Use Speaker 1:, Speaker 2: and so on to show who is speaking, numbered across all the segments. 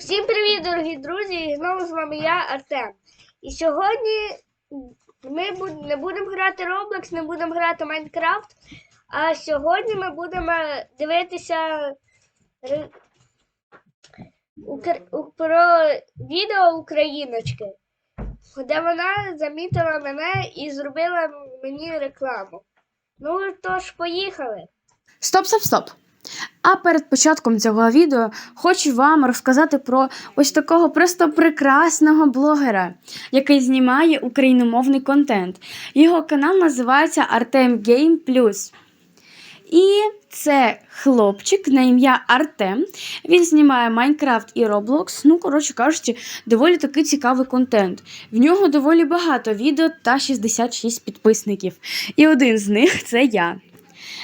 Speaker 1: Всім привіт, дорогі друзі! І знову з вами я, Артем. І сьогодні ми не будемо грати Roblox, не будемо грати Майнкрафт, а сьогодні ми будемо дивитися про відео Україночки, де вона замітила мене і зробила мені рекламу. Ну тож, поїхали!
Speaker 2: Стоп, стоп, стоп. А перед початком цього відео хочу вам розказати про ось такого просто прекрасного блогера, який знімає україномовний контент. Його канал називається Artem Game Plus. І це хлопчик на ім'я Артем. Він знімає Майнкрафт і Roblox. Ну, коротше кажучи, доволі таки цікавий контент. В нього доволі багато відео та 66 підписників. І один з них це я.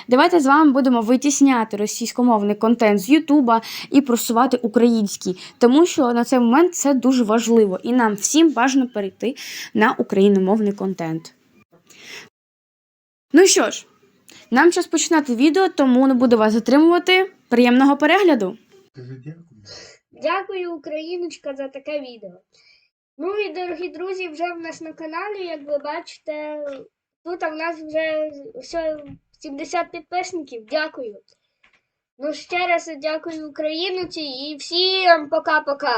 Speaker 2: Давайте з вами будемо витісняти російськомовний контент з Ютуба і просувати український, тому що на цей момент це дуже важливо, і нам всім бажано перейти на україномовний контент. Ну що ж, нам час починати відео, тому не буду вас затримувати. Приємного перегляду!
Speaker 1: Дякую, Україночка, за таке відео. Ну і дорогі друзі, вже в нас на каналі, як ви бачите, тут в нас вже все 70 підписників. Дякую. Ну ще раз дякую Україноці і всім пока-пока.